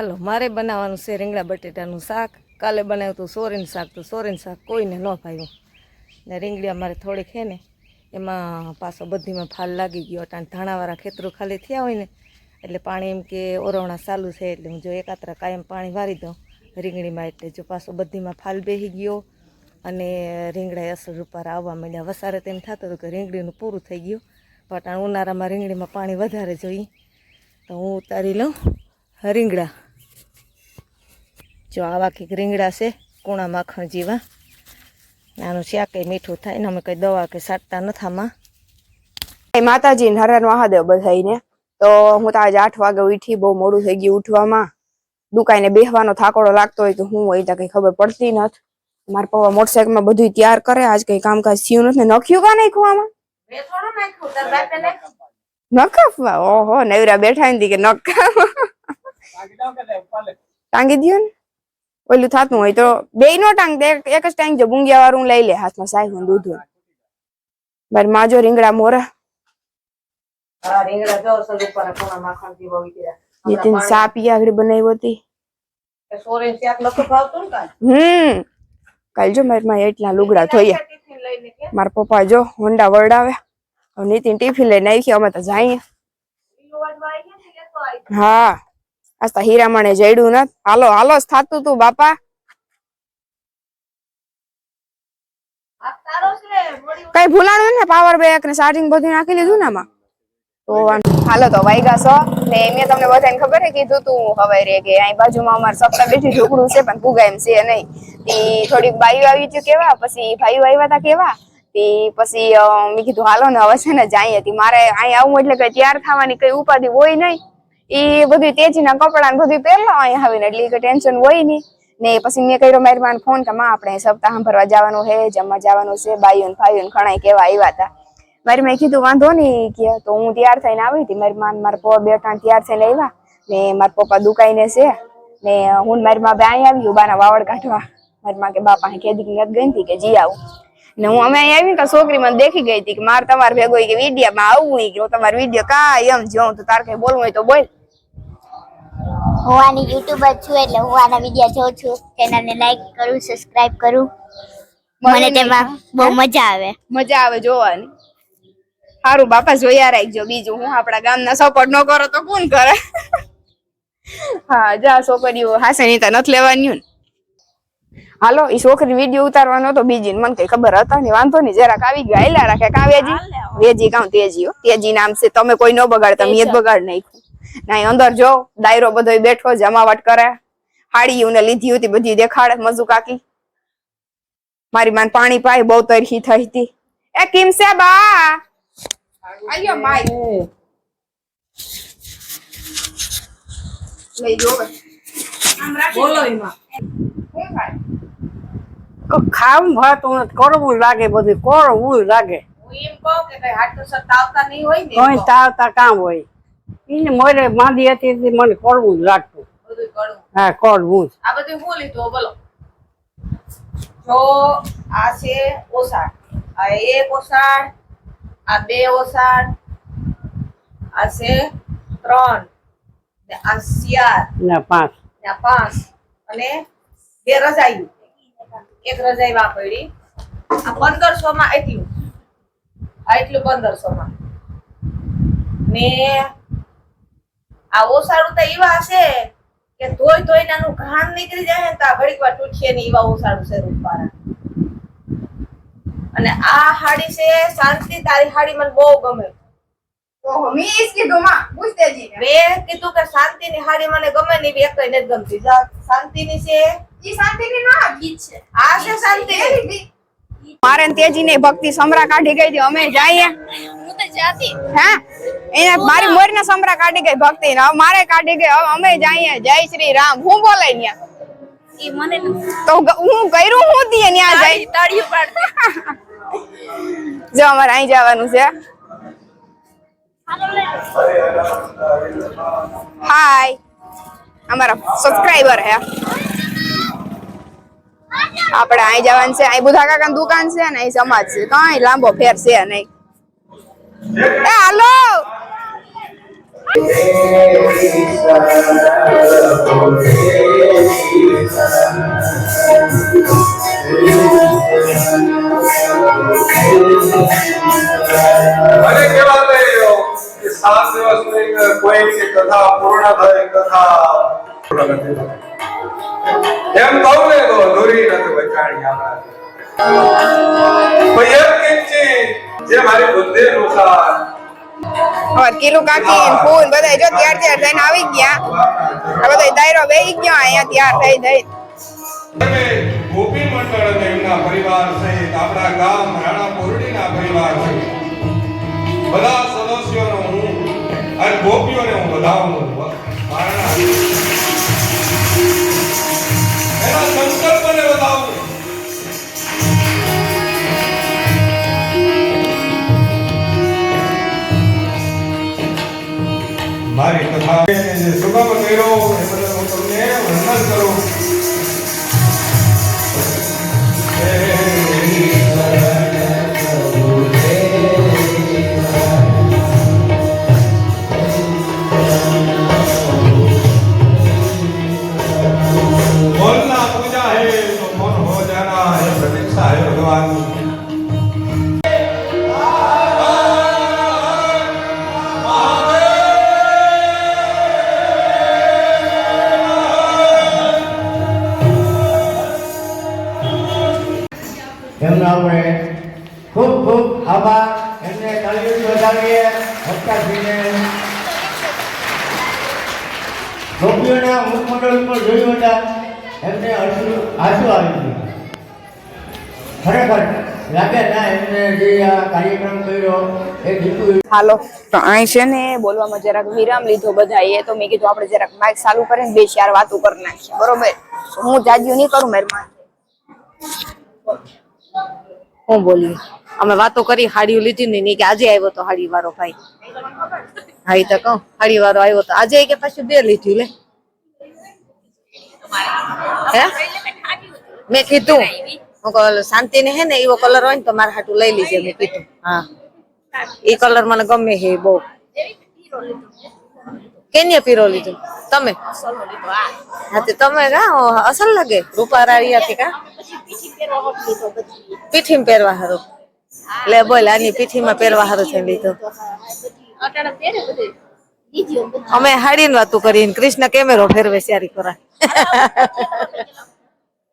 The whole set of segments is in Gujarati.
હાલો, મારે બનાવવાનું છે રીંગણા બટેટાનું શાક. કાલે બનાવ્યું હતું સોરીનું શાક, તો સોરીનું શાક કોઈને ન ભાવ્યું. ને રીંગણા મારે થોડીક હે ને, એમાં પાછો બધીમાં ફાલ લાગી ગયો. અટાણ ધાણાવાળા ખેતરો ખાલી થયા હોય ને, એટલે પાણી એમ કે ઓરવણા ચાલુ છે, એટલે હું જો એકાત્રા કાયમ પાણી વારી દઉં. રીંગણીમાં એટલે જો પાછો બધીમાં ફાલ બેસી ગયો અને રીંગણા અસર રૂપારા આવવા માંડ્યા. વસારે તેમ થતું હતું કે રીંગણીનું પૂરું થઈ ગયું, પણ ઉનાળામાં રીંગણીમાં પાણી વધારે જોઈએ. તો હું ઉતારી લઉં રીંગણા. જો આવા કંઈક રીંગણા છે કૂણા માખણ જેવા. આનું કંઈ મીઠું થાય ને અમે કંઈ દવા કે સાટતા નથી આમાં. માતાજી ને હરણ મહાદેવ બધાઈને તો હું તો આજે આઠ વાગે ઉઠી બહુ મોડું થઈ ગયું ઉઠવામાં. દુકાને બેહવાનો થાકોડો લાગતો હોય તો હું હોય તો કંઈ ખબર પડતી નથી. મારા પપ્પા મોટરસાઇકલમાં બધું તૈયાર કરે આજ કંઈ કામકાજ થયું નથી ને નખ્યું કા નાખ્યું આમાં? નખાફવા ઓહો નવરા બેઠા કે નખા ટાંગી દયો ને. ઓલું થાતું હોય તો બે નો ટાંગ દે એક જ ટાંગ જો બુંગિયા વાળું લઈ લે હાથમાં સાહેબ દૂધ બાર માજો રીંગણા મોરા. રીંગણા જો અસલ ઉપર કૂણા માખણ જેવા ઉતર્યા નીતિન સા પી આગળ બનાવી હતી. હમ. કાલ જો મારી માં એટલા લુગડા ધોયા. મારા પપ્પા જો હોન્ડા વરડાવે. નીતિન ટિફિન લઈને આવી અમે તો જઈએ. આવી. હા. આજ તો હીરામણે જડ્યું ન હાલો હાલો થાતું તું, બાપા. કઈ ભૂલાણું ને પાવર બેક ને ચાર્જિંગ બધું નાખી લીધું ને આમાં? હાલો, તો વાઈગા છો ને મેં તમને બધાને ખબર હે, કીધું તું, હવે રે કે અહીં બાજુમાં અમારે સપ્તાહ બેઠી ઢોકળું છે, પણ ભૂગા એમ છે નહીં. તી થોડીક બાઈઓ આવી હતી કેવા, પછી ભાઈઓ આવ્યા હતા કેવા. તી પછી મેં કીધું, હાલો ને, હવે છે ને જાય હતી મારે અહીં આવું એટલે કઈ તૈયાર થવાની કઈ ઉપાધિ હોય નહીં. ઈ બધું તેજીના કપડા બધું પહેરલા અહીં આવીને એટલે કે ટેન્શન હોય નહીં. ને પછી મેં કર્યો મારી ફોન કે, માં, આપણે સપ્તાહ ભરવા જવાનું છે, જમવા જવાનું છે બાઈઓ ને ભાઈઓ ને ઘણા કેવા આવ્યા હતા મારી મેં કીધું, વાંધો નહીં કે, તો હું તૈયાર થઈને આવી હતી. મારી માં મારા પપ્પા બે ત્રણ તૈયાર થઈને આવ્યા. ને મારા પપ્પા દુકાઈને છે. ને હું મારી માં બે અહીં આવી બાના વાવડ કાઢવા. મારી માં કે, બાપા કેદી નથી ગઈ હતી કે જી આવું. ને હું અમે અહીં આવી તો છોકરી મને દેખી ગઈ હતી કે, મારે તમારે ભેગો કે વીડિયો માં આવવું કે તમારો વીડિયો કાંઈ એમ જોઉં, તો તારે કઈ બોલવું હોય તો બોલ. હું આની યુટ્યુબર છું એટલે હું આના વીડિયો જોઉં છું. ચેનલને લાઈક કરું સબસ્ક્રાઇબ કરું. મને તેમાં બહુ મજા આવે. મજા આવે જોવાની. સારું બાપા જોયા રાખજો બીજું. હું આપણા ગામના સપોર્ટ ન કરો તો કોણ કરે? હા જા છોકરીઓ હાસે નીતા નથી લેવાની ને. હાલો એ છોકરી વીડિયો ઉતારવાનો તો બીજી ને મને કઈ ખબર હતા ને વાંધો નહીં જરાક આવી ગયા. હાલ્યા રાખે. કાવ્યાજી? વેજી કાઉ તેજી હો. તેજી નામ છે. તમે કોઈ ન બગાડતા મેં જ. બગાડ નાખ્યું. ના અંદર જો ડાયરો બધો બેઠો જમાવટ કરે. હાડીયું ને લીધી હતી બધી દેખાડે મજુ કાકી. મારી માન પાણી પાય બહુ તરહી થઈ હતી. એ કિમ છે બા? આયો માય. લઈ જો આમ રાખી બોલો એમાં? ખાવું ભાતું કરવું લાગે બધું કરવું લાગે. હું એમ કહું કે કઈ હાથ તો આવતા નહીં હોય ને કોઈ તાવતા કામ હોય. એને મોરે માંદી હતી એટલે મને કડવું જ લાગતું. હા કડવું જ. આ બધું હું લીધું બોલો. જો આ છે ઓસાડ આ એક ઓસાડ આ બે ઓસાડ આ છે ત્રણ ને આ ચાર ને પાંચ. ને પાંચ. અને બે રજાઈ એક રજાઈ વાપરી આ પંદરસો માં એટલું આ એટલું પંદરસો માં ને આ ઓસાડું તો એવા છે કે ધોઈ ધોઈ નાનું ઘાણ નીકળી જાય ને તો આ ઘડીક વાર તૂટીએ ને એવા ઓસાડું છે રૂપારા અને આ હાડી છે શાંતિ તારી હાડી મને બહુ ગમે. ઓહો મીસ કીધું માં પૂછતેજી ને. મેં કીધું કે શાંતિની હાડી મને ગમે ને એકય નથી ગમતી. જા શાંતિની છે. ઈ શાંતિની ના ગીત છે. આ છે શાંતિ. મારે તેજી ને ભક્તિ સમરા કાઢી ગઈ હતી અમે જઈએ. હું તો જાતી હા. એને મારી મોર ના સમરા કાઢી ગઈ ભક્તિ. ને મારે કાઢી ગઈ. હવે અમે જઈએ જય શ્રી રામ. હું બોલાય ન્યા? તો હું કર્યું હું દીએ ન્યા જઈ તાળીઓ પાડતી જો અમારે અહીં જવાનું છે. હાય અમારા સબસ્ક્રાઇબર હે. આપણે અહીં જવાનું છે. અહીં બુધા કાકાની દુકાન છે ને અહીં સમાજ છે. કઈ લાંબો ફેર છે નહીં. એ હાલો મને કેવા થયો કે સાત દિવસ કોઈ કથા પૂર્ણ થાય, કથા. એમ કહું ને તો અધૂરી નથી બચાણી આપણા પણ એક કિંચી જે મારી બુદ્ધિ હવે કિલો કાકી ફૂલ બધા જો ત્યાર ત્યાર થઈને આવી ગયા. આ બધા દાયરો બેહી ગયો અહીંયા ત્યાર થઈ થઈ. ગોપી મંડળ અને એમના પરિવાર સહિત આપણા ગામ રાણા પોરડીના પરિવાર બધા સદસ્યોનો હું અને ગોપીઓને હું વધાવું મારા સુગમ કર્યો એ બદલ હું તમને વંદન કરું એ હાલો. તો અહીં છે ને બોલવામાં જરાક વિરામ લીધો બધા. એ તો મેં કીધું આપણે જરાક માઇક ચાલુ કરીને બે ચાર વાતો કરી નાખીએ. બરોબર? હું જાજ્યું નહીં કરું મહેરબાન હું બોલી? અમે વાતો કરી, હાડીઓ લીધી નહીં કે આજે આવ્યો તો હાડી વાળો ભાઈ. હા ઈ તો કહું હાડી વાળો આવ્યો તો આજે કે પાછું બે લીધું લે. હે? મેં કીધું શાંતિ ને હે ને એવો કલર હોય ને તો મારા હાટું લઈ લીજે મેં કીધું. હા. એ કલર મને ગમે છે બહુ. કેને પીરો લીધું? તમે? હા, તે તમે કા? અસલ લાગે? રૂપા રાળિયાથી કા પીઠી પહેરવા હારું. લે બોલ, આની પીઠી માં પહેરવા હારું છે લીધું. અમે હાડીની વાતું કરીને કૃષ્ણ કેમેરો ફેરવે સારી કરા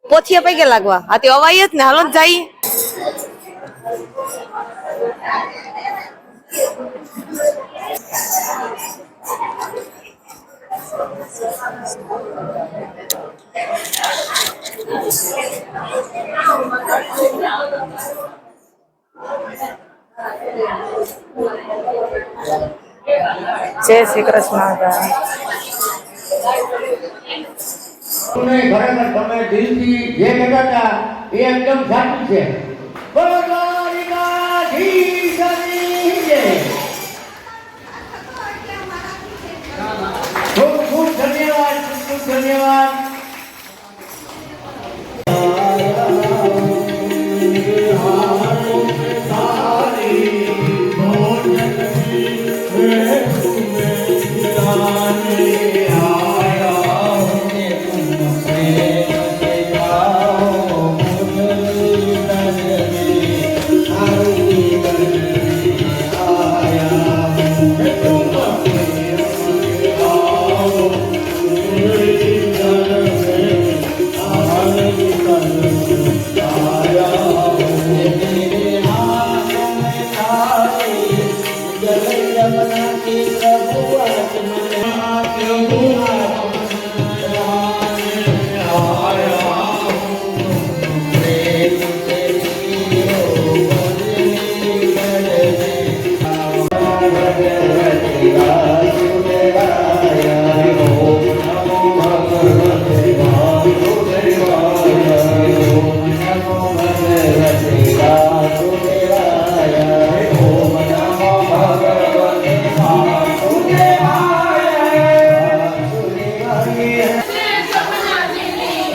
પોથીએ પૈકે લાગવા. આ તે અવાય જ ને. હાલો જઈએ. જય શ્રી કૃષ્ણ. તમને ખરેખર તમે દિલથી જે કહેતા હતા એ એકદમ સાચું છે બોલો દ્વારિકાધીશની જય. ખૂબ ખૂબ ધન્યવાદ ખૂબ ખૂબ ધન્યવાદ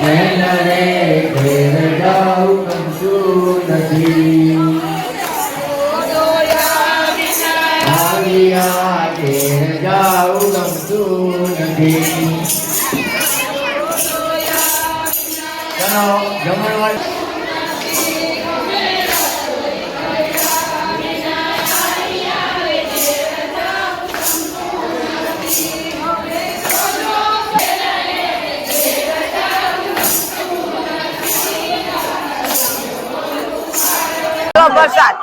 નયનરે ઘેર જાઉં ગમતું નથી આવ્યા ઘેર જાઉં ગમતું નથી ચલો પ્રસાદ.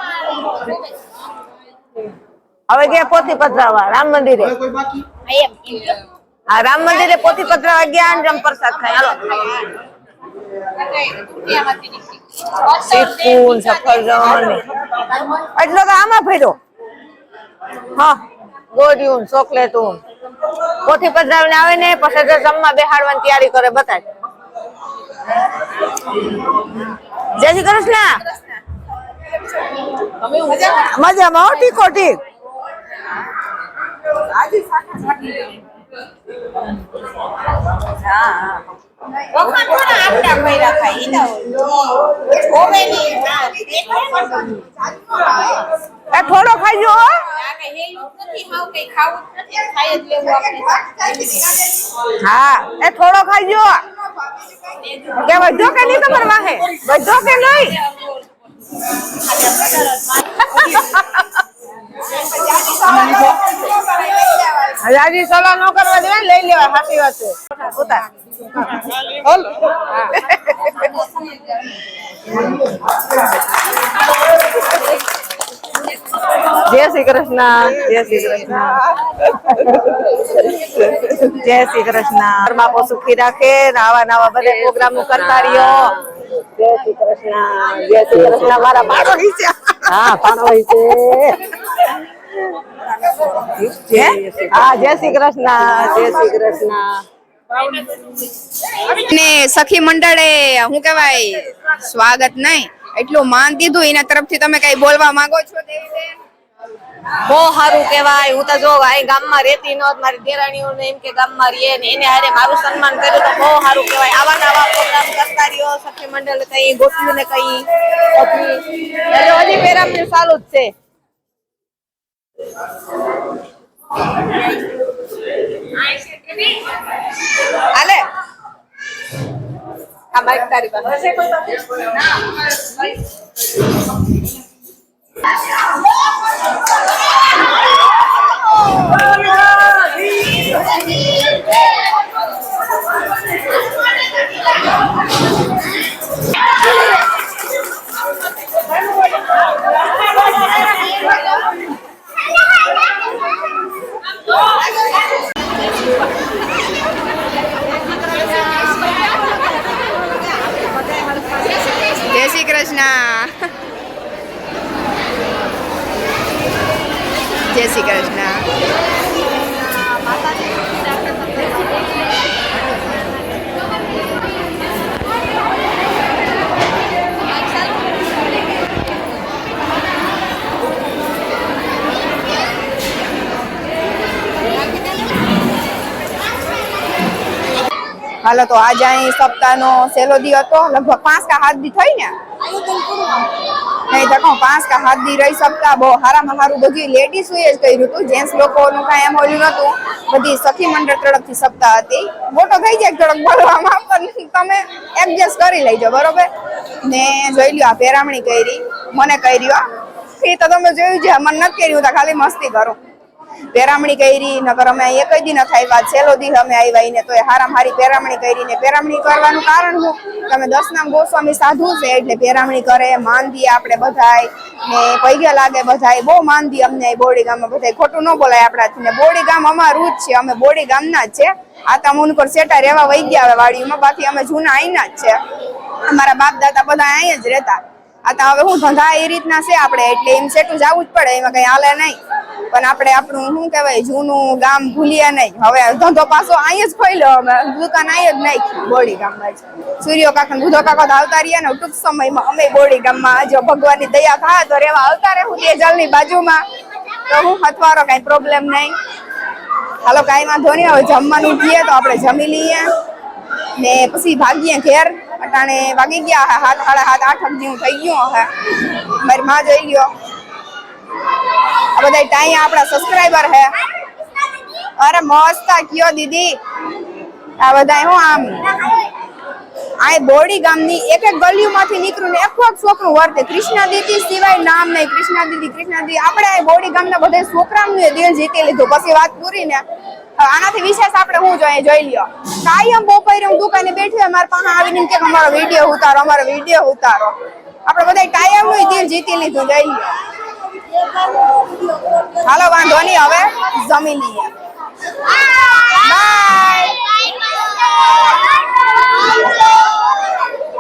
હવે ગયા પોથી પધરાવા? રામ મંદિરે? હા રામ મંદિરે પોતી પધરાવા ગયા અને રામ પ્રસાદ ખાય. હાલો. ચીકુ ને સફરજન. એટલો તો આમાં ભર્યો. હા ગોળિયું ચોકલેટું. પોથી પધરાવીને આવે ને પછી તો જમવા બેહાડવાની તૈયારી કરે બતાય. જય શ્રી કૃષ્ણ. મજામાં ઠીકો ઠીક. એ થોડો ખાઈજો હો. હા એ થોડો ખાઈજો કે વધો કે નહીં તમારે વાહે? વધો કે નહીં? રાજી સલાહ ન કરવા દેવાય લઈ લેવાય, સાચી વાત છે. જય શ્રી કૃષ્ણ, જય શ્રી કૃષ્ણ. જય શ્રી કૃષ્ણ. બાપો સુખી રાખે ને આવા નવા બધા પ્રોગ્રામ કરતા રહ્યો. જય શ્રી કૃષ્ણ જય શ્રી કૃષ્ણ મારા પાડો છે હા પાડો છે હા? જય શ્રી કૃષ્ણ જય શ્રી કૃષ્ણ. ને સખી મંડળે હું કહેવાય સ્વાગત નહીં એટલું માન દીધું એના તરફથી તમે કઈ બોલવા માંગો છો દેવીબેન? બહુ સારું કહેવાય. હું તો જો અહીં ગામમાં રહેતી નહોત મારી દેરાણીઓ ને એમ કે ગામમાં રહીએ ને એને હારે મારું સન્માન કર્યું તો બહુ સારું કહેવાય. આવા નવા પ્રોગ્રામ કરતા રહ્યો સખી મંડળ કઈ ગોઠવ્યું ને કઈ. એટલે હજી પેરામણી સારું જ છે. હાલે? આ માઇક તારી પાસે. Let's go! હાલો, તો આજે અહીં સપ્તાહનો સેલો દી હતો. લગભગ પાંચ કા હાથ દી થઈ ને? નહીં, તો પાંચ કા હાથ દી રહી સપ્તાહ. બહુ હારામાં હારું, બધી લેડીઝ જ કર્યું હતું જેન્ટ્સ લોકોનું કાંઈ એમ ઓલું નહોતું. બધી સખી મંડળ તડકથી સપ્તાહ હતી. મોટો થઈ જાય થોડોક બોલવામાં પણ તમે એડજસ્ટ કરી લેજો, બરોબર? ને જોઈ લ્યો, આ પેરામણી કરી. મને કરી હો. એ તો તમે જોયું છે, મને નથી કર્યું, તો ખાલી મસ્તી કરું. પેરામણી કરી, નકર અમે એક જ દિન થાય વાત છેલ્લો દી અમે આવ્યા ઈને તો હારામ હારી પેરામણી કરી ને પેરામણી કરવાનું કારણ શું? તમે દસનામ ગોસ્વામી સાધુ છે, એટલે પેરામણી કરે માન દઈએ આપણે બધાય ને પૈગે લાગે બધાય, બહુ માન દઈએ અમને બોડી ગામમાં બધાય. ખોટું ન બોલાય આપણાથી ને બોડી ગામ અમારું જ છે, અમે બોડી ગામના જ છે. આ તો મુન સેટા રહેવા વહી ગયા હવે વાડીમાં બાકી અમે જૂના અહીંના જ છે. અમારા બાપ દાદા બધા અહીં જ રહેતા. આ તો હવે હું ધંધા એ રીતના છે આપણે, એટલે એમ સેટું જવું જ પડે, એમાં કઈ હાલે નહીં. પણ આપણે આપણું, શું કહેવાય, જૂનું ગામ ભૂલીએ નહીં. હવે ધંધો પાછો અહીં જ ખોલ્યો અમે દુકાન અહીં જ નાખી બોડી ગામમાં જ. સૂર્યો કાકા બુધો કાકા તો આવતા રહ્યા ને ટૂંક સમયમાં અમે બોડી ગામમાં જો ભગવાનની દયા થાય તો રેવા આવતા રહે હું તેજલની બાજુમાં. તો હું હથવારો કઈ પ્રોબ્લેમ નહીં. હાલો, કાંઈ વાંધો નહીં. હવે જમવાનું કહીએ તો આપણે જમી લઈએ. ને પછી ભાગીએ ઘેર. અટાણે વાગી ગયા હાથ, સાડા હાથ આઠ જેવું થઈ ગયું હે. મારી માં જઈ ગયો. આ બધા ટાઈ આપણા સબસ્ક્રાઇબર હે. અરે મસ્ત કયો દીદી. આ બધા હું આમ. આ બોડી ગામની એક એક ગલીઓમાંથી નીકળ્યું ને એક છોકરું વર્તે. કૃષ્ણ દીદી સિવાય નામ નહીં. કૃષ્ણ દીદી કૃષ્ણ દીદી. આપણે આ બોડી ગામના બધા છોકરાનું દિલ જીતી લીધું. પછી વાત પૂરી ને આનાથી વિશેષ આપણે હું જોઈએ? જોઈ લ્યો. કાયમ બપોરે હું દુકાને બેઠી હોય, મારા પાસે આવીને કે અમારો વીડિયો ઉતારો અમારો વીડિયો ઉતારો. આપણે બધા કાયમનું દિલ જીતી લીધું. જોઈ લ્યો. હાલો, વાંધો નહીં, હવે જમી લઈએ.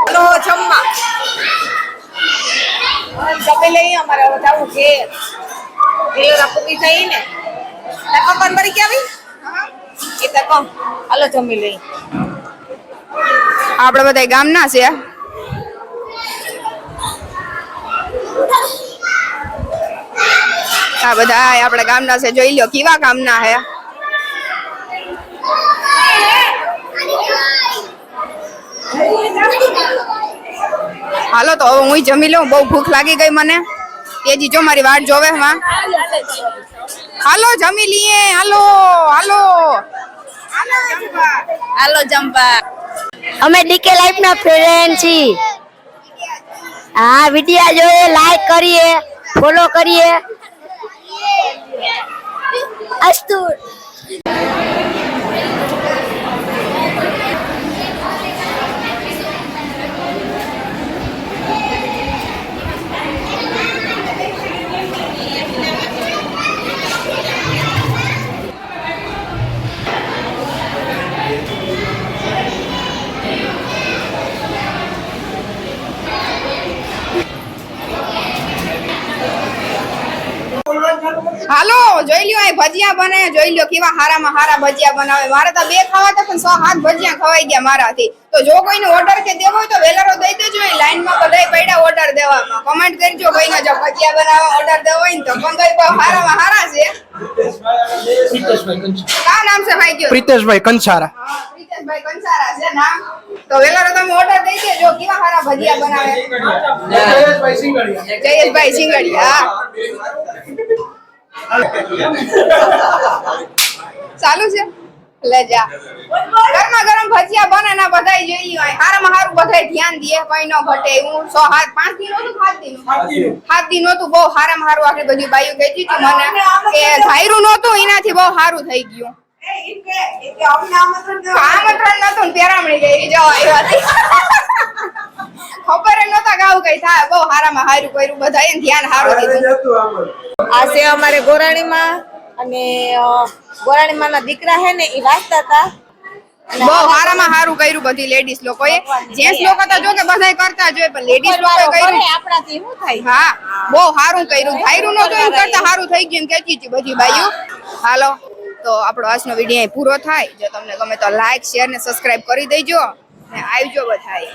હલો, જમવા. જમી લઈએ અમારે, હવે જવું છે. ડિલિવરા પૂરી થઈ ને ગયા આવી એ તો હાલો, જમી લઈએ. આપણે બધા ગામના છે. આ બધા આપણા ગામના છે. જોઈ લ્યો, કેવા ગામના હે? હાલો તો હવે હું જમી લઉં, બહુ ભૂખ લાગી ગઈ મને. તેજી જો મારી વાટ જોવે માં હાલો, જમી લઈએ. હાલો હાલો. હાલો જમ્પા અમે ડીકે લાઈફ ના ફ્રેન્ડ છીએ. હા, વિડિયા જોઈએ લાઈક કરીએ ફોલો કરીએ. Astur. આ ભજીયા બને જોઈ લ્યો કેવા હારામાં હારા ભજીયા બનાવે. મારે તો બે ખાવા હતા પણ સો હાથ ભજીયા ખવાઈ ગયા મારાથી. તો જો કોઈને ઓર્ડર કે દેવો હોય તો વેલરો દઈ દેજો એ લાઈનમાં બધાય પડ્યા ઓર્ડર દેવામાં. કમેન્ટ કરજો કોઈને જો ભજીયા બનાવવા ઓર્ડર દેવો હોય ને તો. પંદર બહુ હારામાં હારા છે. કા નામ છે ભાઈ કયો? પ્રિતેશભાઈ કંસારા. હા, કંસારા છે નામ. તો વેલરો તમે ઓર્ડર દઈ દેજો કેવા હારા ભજીયા બનાવે. જયેશભાઈ સિંગડિયા. ચાલુ છે? લે ગરમા ગરમ ભજીયા બને ના બધાય જોઈએ હોય. હારામાં હારું બધાય ધ્યાન દે કઈ ન ઘટે. હું સો હાથ પાંચ દિન હતું સાત દિન સાત દિન હતું બહુ હારામાં હારું આખી બધી બાયું કહેતી હતી મને કે ધાયરું નહોતું એનાથી બહુ સારું થઈ ગયું. આમંત્રણ નતું પેરામણી ગઈ જો આવ્યા હતી. ખબર નતા ગાવ કઈ થાય. બહુ હારામાં હારું કર્યું બધાએ ધ્યાન હારું દીધું આ છે અમારે ગોરાણીમાં અને ગોરાણીમાં ના દીકરા હે ને એ વાંચતા હતા. બહુ હારામાં હારું કર્યું બધી લેડીઝ લોકોએ. જેન્ટ્સ લોકો તો જો કે બધાય કરતા જોઈએ પણ લેડીઝ લોકોએ કર્યું. આપણાથી શું થાય? હા બહુ સારું કર્યું. ધાયરું નો જોયું કરતા સારું થઈ ગયું કેતી હતી બધી બાઈઓ. હાલો તો આપણો આજનો વીડિયો અહીં પૂરો થાય. જો તમને ગમે તો લાઈક શેર ને સબસ્ક્રાઇબ કરી દેજો. ને આવજો બધાય.